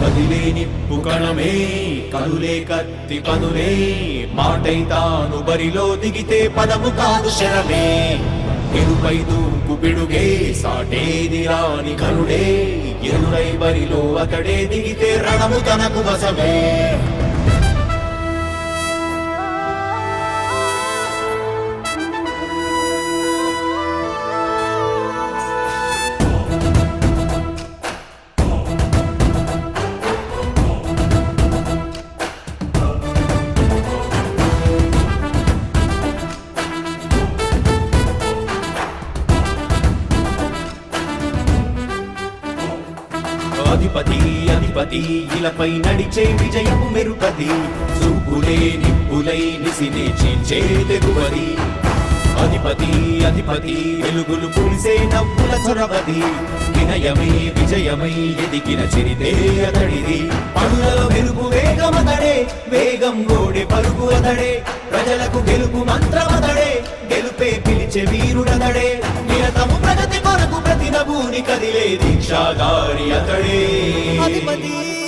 కదిలే నిప్పు కణమే కదులే కత్తి పదులే మాటై తాను బరిలో దిగితే పదము కాదు శరమే. ఎరుపై దూకు పిడుగే సాటేది రాని కరుడే. ఎరుడై బరిలో అతడే దిగితే రణము తనకు వసమే పై నడిచే విజయము మెరుపది. చూపులే నిప్పులై నిసినే చీల్చే తెగువది. అధిపతి అధిపతి వెలుగులు పులిసే నవ్వుల చొరవది. వినయమై విజయమై ఎదిగిన చిరితే అతడిది. పనులలో వెలుగు వేగమతడే వేగం గోడే పరుగు అతడే. ప్రజలకు గెలుపు మంత్రమతడే గెలుపే పిలిచే వీరుడతడే. నిరతము ప్రగతి కొరకు ప్రతి నభూని కదిలే దీక్షాగారి అతడే. అధిపతి!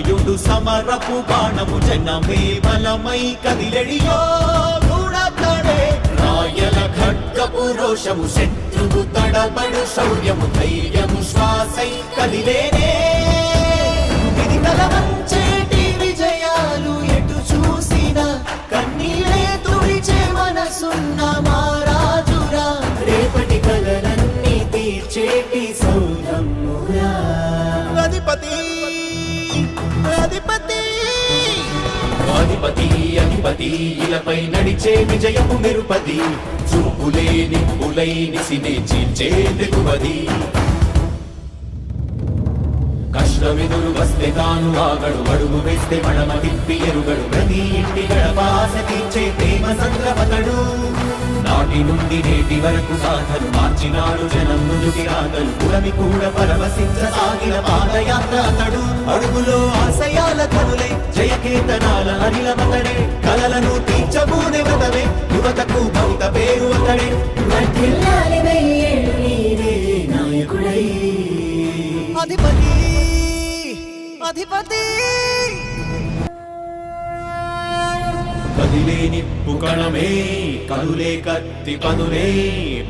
శంఖారావము సమరపు బాణము జనమే బలమై కదిలెడియో గూడతడే రాయల ఖడ్గపు రోషము శత్రువు తడబడు శౌర్యము ధైర్యము శ్వాసై కదిలేనే. ఇది విజయాలు ఎటు చూసిన కన్నీలే తుడిచే మనసున్న మారాజురా రేపటి కలలన్నీ తీర్చేటి సౌధమురా అధిపతి! అధిపతి అధిపతి ఇలపై నడిచే విజయము మెరుపది చూపులే నిప్పులై నిసినే చీల్చే తెగువది తాను ఆగడు. అడుగు వేస్తే మడమ తిప్పి ఎరుగడు. ప్రతి ఇంటి గడపాస తీర్చే ప్రేమ సంద్రపతడు. నాటి నుండి నేటి వరకు సాధలు మార్చినాడు జనం నుదుటి రాగలు పురమి కూడా పరవశించ సాగిన పాదయాత్ర అతడు. అడుగులో ఆశయాల కనులే జయకేతనాల అనిలమతడే. కలలను తీర్చబూనే యువతకు భవిత పేరు అతడే. అధిపతి అధిపతి. కదిలే నిప్పు కణమే కదులే కత్తి పదులే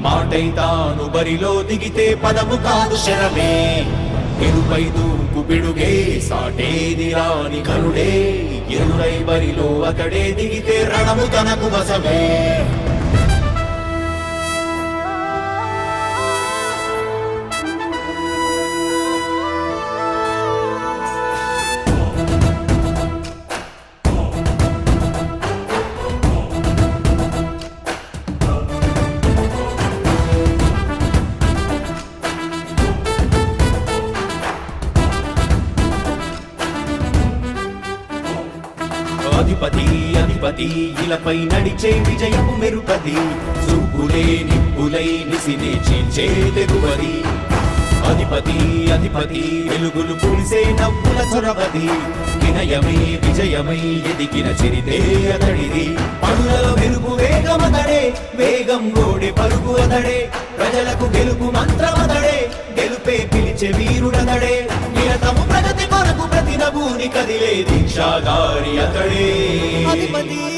మాటై తాను బరిలో దిగితే పదము కాదు శరమే. ఎరుపై దూకు పిడుగే సాటేది రాని కరుడే ఎరురై బరిలో అతడే దిగితే రణము తనకు వసమే పై నడిచే విజయపు మెరుపది. చూపులే నిప్పులై నిసినే చీల్చే తెగువది. అధిపతి అధిపతి వెలుగులు పులిసే నవ్వుల చొరవది వినయమై విజయమై ఎదిగిన చిరితే అతడిది. పనులలో వెలుగు వేగమతడే వేగం గోడే పరుగు అతడే. ప్రజలకు గెలుపు మంత్రమతడే గెలుపే పిలిచే వీరుడతడే. నిరతము ప్రగతి కొరకు ప్రతి నభూని కదిలే దీక్షాగారి అతడే. అధిపతి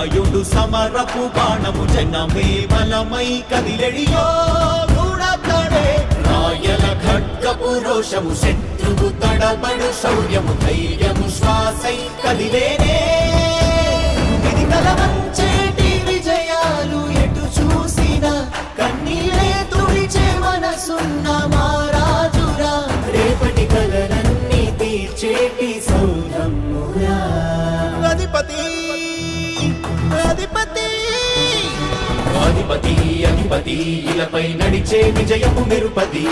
శంఖారావము సమరపు బాణము జనమే బలమై కదిలెడియో గూడతడే రాయల ఖడ్గపు రోషము శత్రువు తడబడు శౌర్యము ధైర్యము శ్వాసై కదిలేనే. ఇది కలవంచేటి విజయాలు ఎటు చూసినా కన్నీరే తుడిచే మనసున్న మారాజురా రేపటి కలలన్నీ తీర్చేటి సౌరమ్మురా అధిపతి! అధిపతి అధిపతి ఇలపై నడిచే విజయము మెరుపది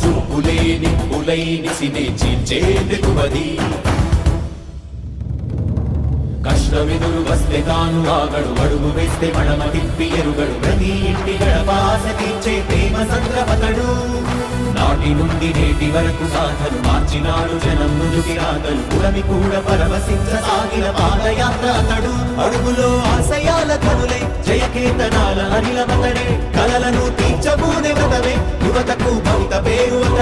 చూపులే నిప్పులై నిసినే చీల్చే దిగువది కష్టమెదురు వస్తే తాను ఆగడు అడుగు వేస్తే మడమ తిప్పి ఎరుగడు. ప్రతి ఇంటి గడపాస తీర్చే ప్రేమ సంద్రపతడు. నాటి నుండి నేటి వరకు సాధను మార్చినాడు జనం నుదుటి రాగలు పురమి కూడా పరవశించ సాగిన పాదయాత్ర అతడు. అడుగులో ఆశయాల కనులే జయకేతనాల అనిలమతడే కలలను తీర్చబూనే వ్రతమే యువతకు భవిత పేరు అతడే.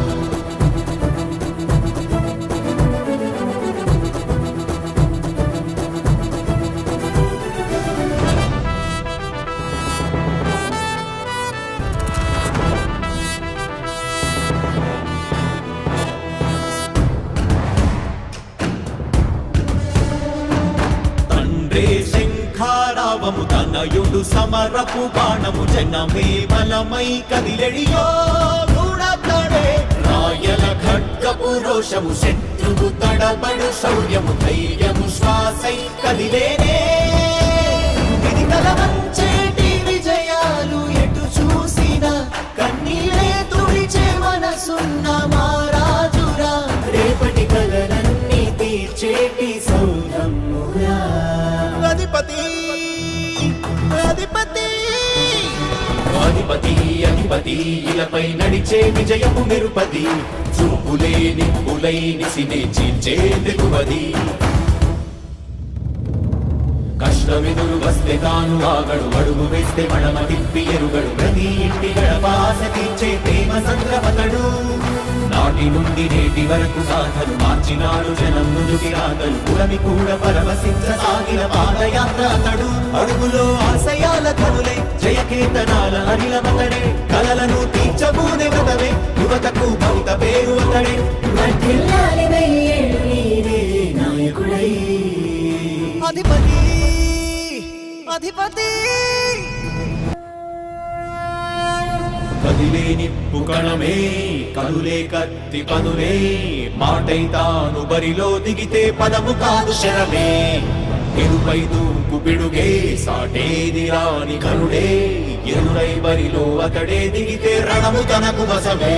సమరపు బాణము జనమే బలమై కదిలెడియో గుణతడే రాయల ఖడ్గపు రోషము శత్రువు తడబడు శౌర్యము ధైర్యము శ్వాసై కదిలేనే. ఇది కలవంచేటి విజయాలు ఎటు చూసిన కన్నీరే తుడిచే మనసున్న మారాజురా రేపటి కలలన్నీ తీర్చేటి సౌరమ్మురా. అధిపతి! అధిపతి అధిపతి ఇలపై నడిచే విజయము నిరుపది చూపులే నిప్పులై నిసినే చీల్చే తెగువది కష్టమెదురు వస్తే తాను ఆగడు అడుగు వేస్తే మడమ తిప్పి ఎరుగడు. ప్రతి ఇంటి గడపాస తీర్చే ప్రేమ సంద్రపతడు. నాటి నుండి నేటి వరకు సాధలు మార్చినాడు జనం నుదుటి రాగలు పురమి కూడా పరవశించ సాగిన పాదయాత్ర అతడు. అడుగులో ఆశయాల కనులే జయకేతనాల అనిలమత అధిపతి కదిలే నిప్పు కణమే కనులే కత్తి పనులే మాటై తాను బరిలో దిగితే పదము కాదు శరమే. ఎరుపై దూకు పిడుగే సాటేది రాని కరుడే ఎరుడై బరిలో అతడే దిగితే రణము తనకు వసమే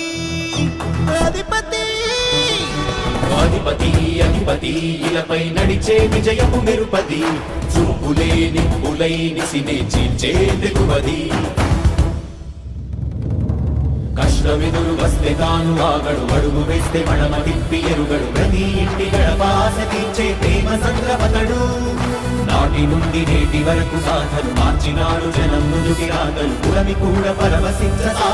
అధిపతి అధిపతి ఇలపై నడిచే విజయము మెరుపది చూపులే నిప్పులై నిసినే చీల్చే తెగువది కష్టమెదురు వస్తే తాను ఆగడు అడుగు వేస్తే మడమ తిప్పి ఎరుగడు. ప్రతి ఇంటి గడపాస తీర్చే ప్రేమ సంద్రపతడు. నాటి నుండి నేటి వరకు సాధను మార్చినాడు జనం ముందుకి రాగలు పురమి కూడా పరవశించ